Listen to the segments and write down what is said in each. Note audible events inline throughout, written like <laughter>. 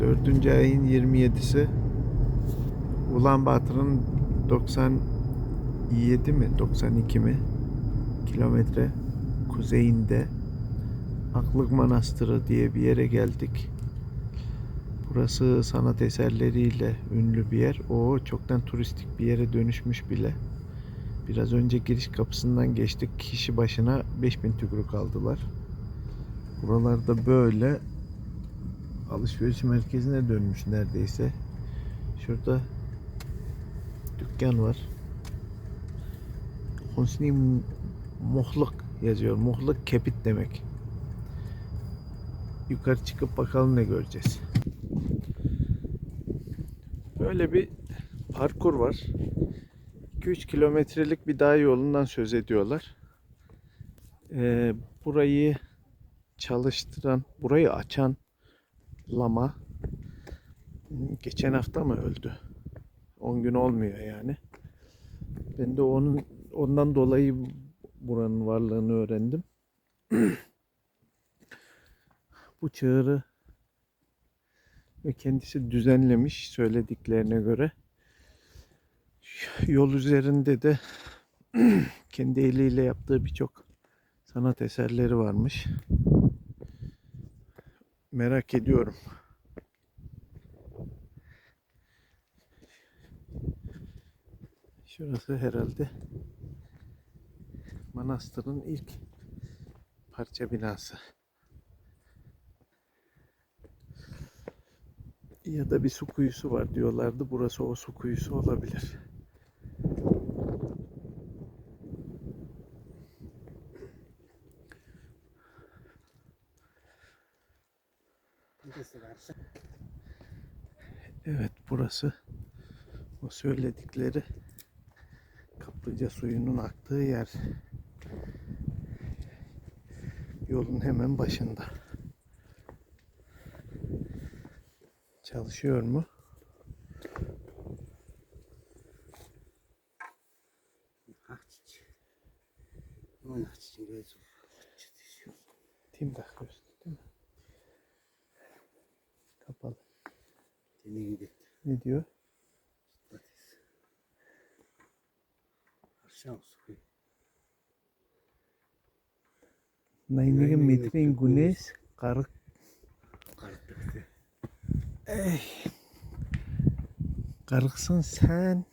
4. ayın 27'si Ulan Batur'un 97 mi 92 mi kilometre kuzeyinde Aklık Manastırı diye bir yere geldik. Burası sanat eserleriyle ünlü bir yer. O çoktan turistik bir yere dönüşmüş bile. Biraz önce giriş kapısından geçtik. Kişi başına 5000 tükrük aldılar. Buralarda böyle alışveriş merkezine dönmüş neredeyse. Şurada dükkan var. Husni Muhluk yazıyor. Muhluk kepit demek. Yukarı çıkıp bakalım ne göreceğiz. Böyle bir parkur var. 2-3 kilometrelik bir dağ yolundan söz ediyorlar. Ee, burayı çalıştıran, burayı açan lama geçen hafta mı öldü? 10 gün olmuyor yani. Ben de onun ondan dolayı buranın varlığını öğrendim. <clears throat> Bu çığırı ve kendisi düzenlemiş söylediklerine göre. Yol üzerinde de <clears throat> kendi eliyle yaptığı birçok sanat eserleri varmış. Merak ediyorum. Şurası herhalde manastırın ilk parça binası. Ya da bir su kuyusu var diyorlardı. Burası o su kuyusu olabilir. Evet burası o söyledikleri kaplıca suyunun aktığı yer. Yolun hemen başında. Çalışıyor mu? hakçı. Deni gidip Ne diyor? patates. Akşam suyu. Naynigin metrin güneş karık Kartlıktı. Ey. Qarqsın sən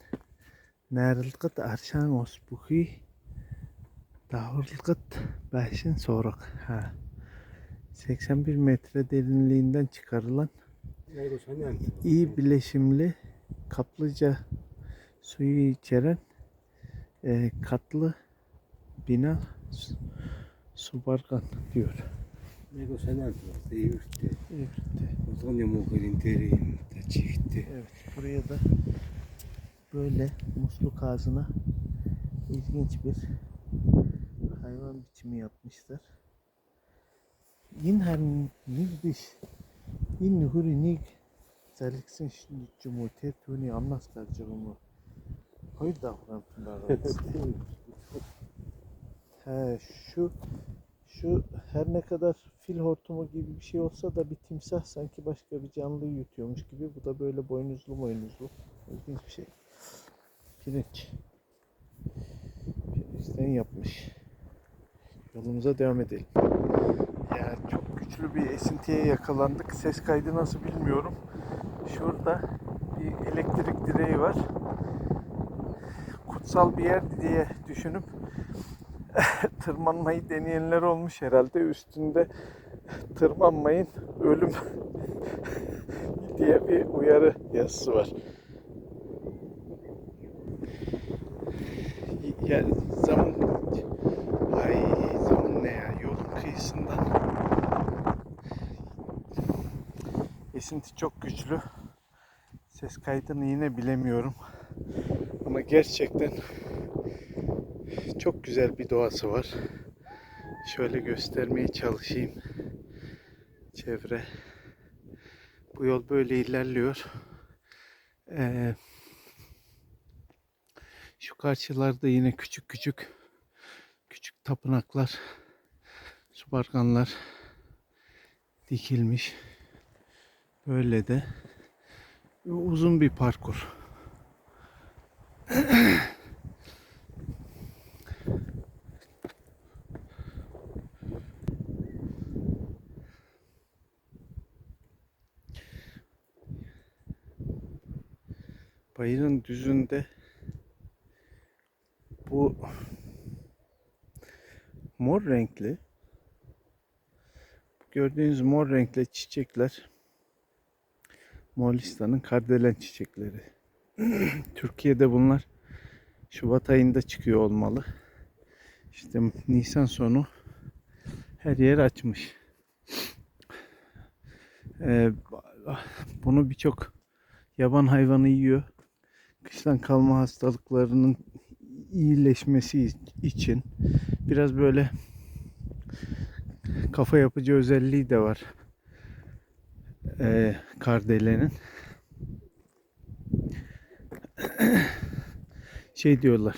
nərilqit arşan osbuhi davırlıqıt bəşin soruq. Ha. 81 metre derinliğinden çıkarılan sen? İyi bileşimli kaplıca suyu içeren e, katlı bina su- subarkan diyor. Neydi sen yani? Deyirti. Evet. O zaman ya muhbirin tereyim de çifti. Evet, buraya da böyle musluk ağzına ilginç bir hayvan biçimi yapmışlar. Yine nigdiş in huri nig zaliksin şimdi cumhuriyet tuni anlas kalacağımı. Hayır davrantılar. He şu şu her ne kadar fil hortumu gibi bir şey olsa da bir timsah sanki başka bir canlıyı yutuyormuş gibi. Bu da böyle boynuzlu boynuzlu. İlginç bir şey. Pirinç. Pirinçten yapmış. Yolumuza devam edelim. Ya çok güçlü bir esintiye yakalandık. Ses kaydı nasıl bilmiyorum. Şurada bir elektrik direği var. Kutsal bir yer diye düşünüp <laughs> tırmanmayı deneyenler olmuş herhalde. Üstünde tırmanmayın ölüm <laughs> diye bir uyarı yazısı var. Yani zaman ay zaman ne ya yolun kıyısından esinti çok güçlü. Ses kaydını yine bilemiyorum. Ama gerçekten çok güzel bir doğası var. Şöyle göstermeye çalışayım. Çevre. Bu yol böyle ilerliyor. Ee, şu karşılarda yine küçük küçük küçük tapınaklar, su barkanlar dikilmiş. Böyle de uzun bir parkur. Bayırın düzünde bu mor renkli gördüğünüz mor renkli çiçekler Moğolistan'ın kardelen çiçekleri. <clears throat> Türkiye'de bunlar Şubat ayında çıkıyor olmalı. İşte Nisan sonu her yer açmış. Ee, bunu birçok yaban hayvanı yiyor. Kıştan kalma hastalıklarının iyileşmesi için biraz böyle kafa yapıcı özelliği de var. Ee, kardelenin. <clears throat> Şey diyorlar.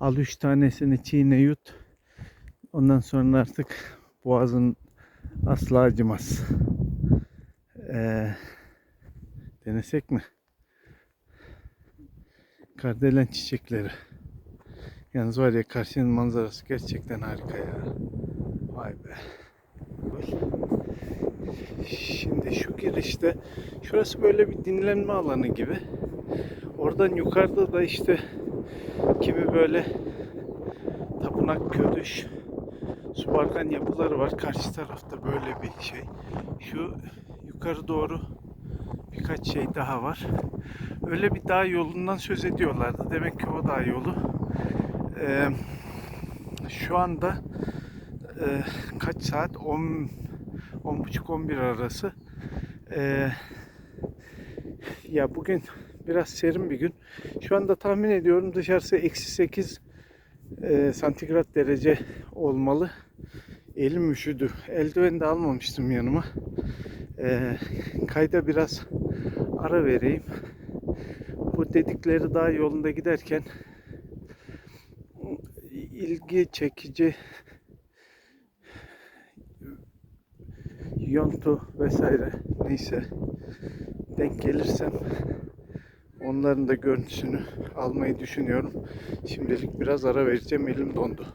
Al üç tanesini çiğne yut. Ondan sonra artık boğazın asla acımaz. Ee, denesek mi? Kardelen çiçekleri. Yalnız var ya karşının manzarası gerçekten harika ya. Vay be. Şimdi şu girişte şurası böyle bir dinlenme alanı gibi. Oradan yukarıda da işte kimi böyle tapınak, ködüş, subarkan yapıları var. Karşı tarafta böyle bir şey. Şu yukarı doğru birkaç şey daha var. Öyle bir dağ yolundan söz ediyorlardı. Demek ki o dağ yolu. Ee, şu anda e, kaç saat? 10 10.30-11 arası. Ee, ya bugün biraz serin bir gün. Şu anda tahmin ediyorum dışarısı eksi 8 e, santigrat derece olmalı. Elim üşüdü. Eldiven de almamıştım yanıma. Ee, kayda biraz ara vereyim. Bu dedikleri daha yolunda giderken ilgi çekici yontu vesaire neyse denk gelirsem onların da görüntüsünü almayı düşünüyorum. Şimdilik biraz ara vereceğim. Elim dondu.